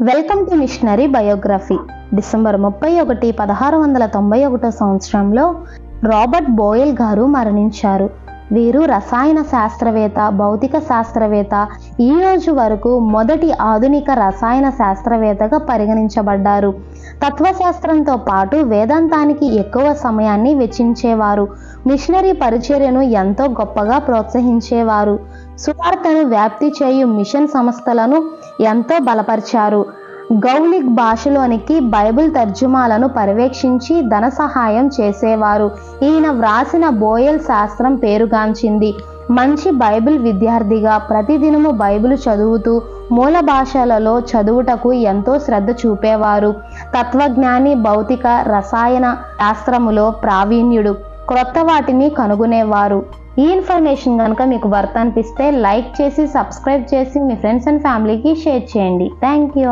Welcome to missionary biography December ముప్పై ఒకటి పదహారు వందల తొంభై ఒకటో సంవత్సరంలో రాబర్ట్ బోయల్ గారు మరణించారు. వీరు రసాయన శాస్త్రవేత్త భౌతిక శాస్త్రవేత్త ఈ రోజు వరకు మొదటి ఆధునిక రసాయన శాస్త్రవేత్తగా పరిగణించబడ్డారు. తత్వశాస్త్రంతో పాటు వేదాంతానికి ఎక్కువ సమయాన్ని వెచ్చించేవారు. మిషనరీ పరిచర్యను ఎంతో గొప్పగా ప్రోత్సహించేవారు. సువార్తను వ్యాప్తి చేయు మిషన్ సంస్థలను ఎంతో బలపరిచారు. గౌలిక్ భాషలోనికి బైబిల్ తర్జుమాలను పర్యవేక్షించి ధన సహాయం చేసేవారు. ఈయన వ్రాసిన బోయల్ శాస్త్రం పేరుగాంచింది. మంచి బైబిల్ విద్యార్థిగా ప్రతిదినము బైబిల్ చదువుతూ మూల భాషలలో చదువుటకు ఎంతో శ్రద్ధ చూపేవారు. తత్వజ్ఞాని భౌతిక రసాయన శాస్త్రములో ప్రావీణ్యుడు. క్రొత్త వాటిని కనుగొనేవారు. ఈ ఇన్ఫర్మేషన్ కనుక మీకు వర్త్ అనిపిస్తే లైక్ చేసి సబ్స్క్రైబ్ చేసి మీ ఫ్రెండ్స్ అండ్ ఫ్యామిలీకి షేర్ చేయండి. Thank you.